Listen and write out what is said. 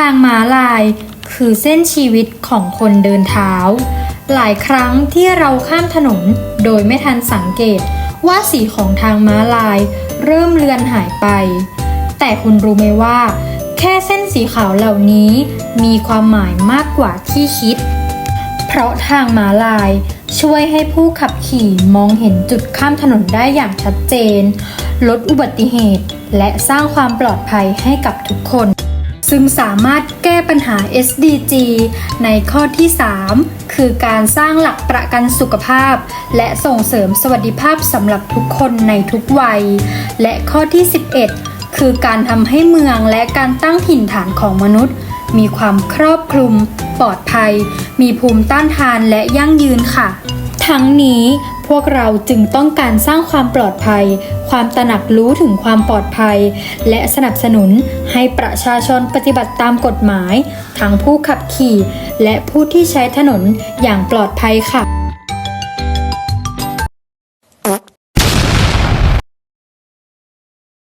ทางม้าลายคือเส้นชีวิตของคนเดินเท้า หลายครั้งที่เราข้ามถนนโดยไม่ทันสังเกตว่าสีของทางม้าลายเริ่มเลือนหายไป แต่คุณรู้ไหมว่า แค่เส้นสีขาวเหล่านี้มีความหมายมากกว่าที่คิด เพราะทางม้าลายช่วยให้ผู้ขับขี่มองเห็นจุดข้ามถนนได้อย่างชัดเจน ลดอุบัติเหตุ และสร้างความปลอดภัยให้กับทุกคน ซึ่งสามารถแก้ปัญหา SDG ในข้อที่ 3 คือการสร้างหลักประกันสุขภาพ และส่งเสริมสวัสดิภาพสำหรับทุกคนในทุกวัย และข้อที่ 11 คือการทำให้เมืองและการตั้งถิ่นฐานของมนุษย์ มีความครอบคลุม ปลอดภัย มีภูมิต้านทานและยั่งยืนค่ะ ทั้งนี้พวกเราจึงต้องการสร้างความปลอดภัย ความตระหนักรู้ถึงความปลอดภัย และสนับสนุนให้ประชาชนปฏิบัติตามกฎหมาย ทั้งผู้ขับขี่ และผู้ที่ใช้ถนนอย่างปลอดภัยค่ะ